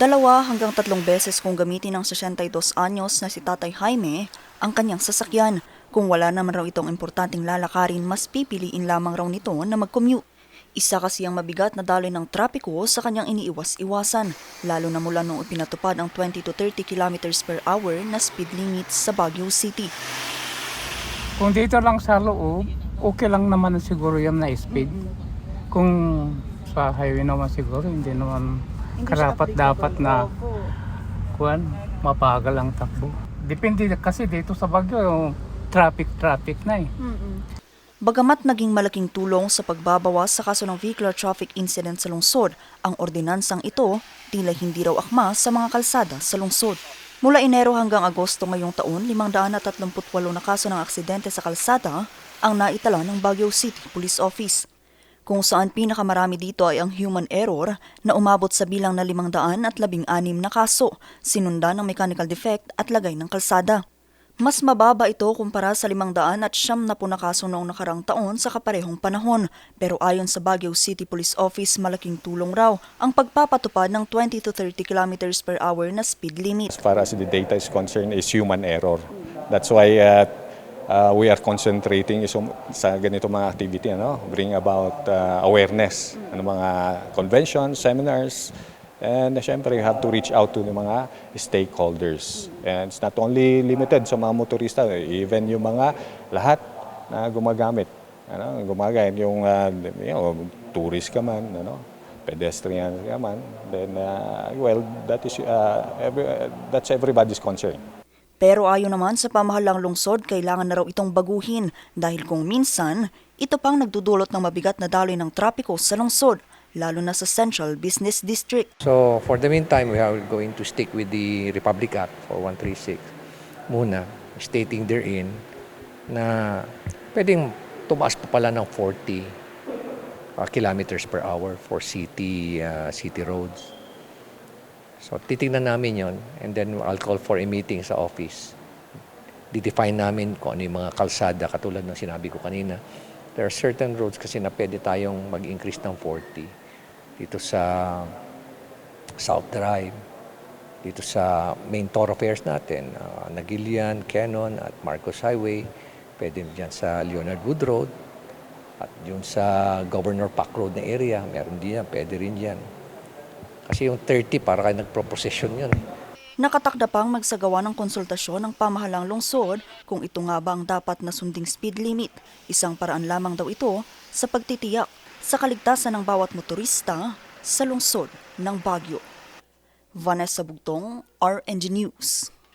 Dalawa hanggang tatlong beses kung gamitin ng 62 anyos na si Tatay Jaime ang kanyang sasakyan. Kung wala naman raw itong importanteng lalakarin, mas pipiliin lamang raw nito na mag-commute. Isa kasi ang mabigat na daloy ng trapiko sa kanyang iniiwas-iwasan, lalo na mula nung ipinatupad ang 20 to 30 kilometers per hour na speed limit sa Baguio City. Kung dito lang sa loob, okay lang naman siguro yung na speed. Kung sa highway naman siguro, hindi naman karapat dapat na kuan mapagal ang takbo. Depende kasi dito sa Baguio, traffic-traffic na eh. Bagamat naging malaking tulong sa pagbabawas sa kaso ng vehicular traffic incident sa lungsod, ang ordinansang ito tila hindi raw akma sa mga kalsada sa lungsod. Mula Enero hanggang Agosto ngayong taon, 538 na kaso ng aksidente sa kalsada ang naitala ng Baguio City Police Office. Kung saan pinakamarami dito ay ang human error na umabot sa bilang na 516 na kaso, sinundan ng mechanical defect at lagay ng kalsada. Mas mababa ito kumpara sa 500 at siyam na po na kaso noong nakarang taon sa kaparehong panahon. Pero ayon sa Baguio City Police Office, malaking tulong raw ang pagpapatupad ng 20 to 30 kilometers per hour na speed limit. As far as the data is concerned, is human error. That's why uh, uh, we are concentrating is sa ganito mga activity, ano, bring about uh, awareness, ano, mga conventions, seminars, and uh, syempre you have to reach out to the mga stakeholders. And it's not only limited sa mga motorista, even yung mga lahat na gumagamit. Ano, gumagamit yung uh, you know, tourist ka man, ano, pedestrian ka man, then uh, well, that is uh, every, uh, that's everybody's concern. Pero ayon naman sa pamahalang lungsod, kailangan na raw itong baguhin dahil kung minsan, ito pang nagdudulot ng mabigat na daloy ng trapiko sa lungsod, lalo na sa Central Business District. So for the meantime, we are going to stick with the Republic Act 4136 muna, stating therein na pwedeng tumaas pa pala ng 40 uh, kilometers per hour for city uh, city roads. So titingnan namin yon and then I'll call for a meeting sa office. Didefine namin kung ano yung mga kalsada katulad ng sinabi ko kanina. There are certain roads kasi na pwede tayong mag-increase ng 40 dito sa South Drive, dito sa main thoroughfares natin, uh, Nagilian, Canon at Marcos Highway, pwede dyan sa Leonard Wood Road, at yung sa Governor Park Road na area, meron din yan, pwede rin yan. Kasi yung 30, para kayo nagproposession yun. Nakatakda pang magsagawa ng konsultasyon ng pamahalang lungsod kung ito nga ba ang dapat na sunding speed limit. Isang paraan lamang daw ito sa pagtitiyak sa kaligtasan ng bawat motorista sa lungsod ng Baguio. Vanessa Bugtong, RNG News.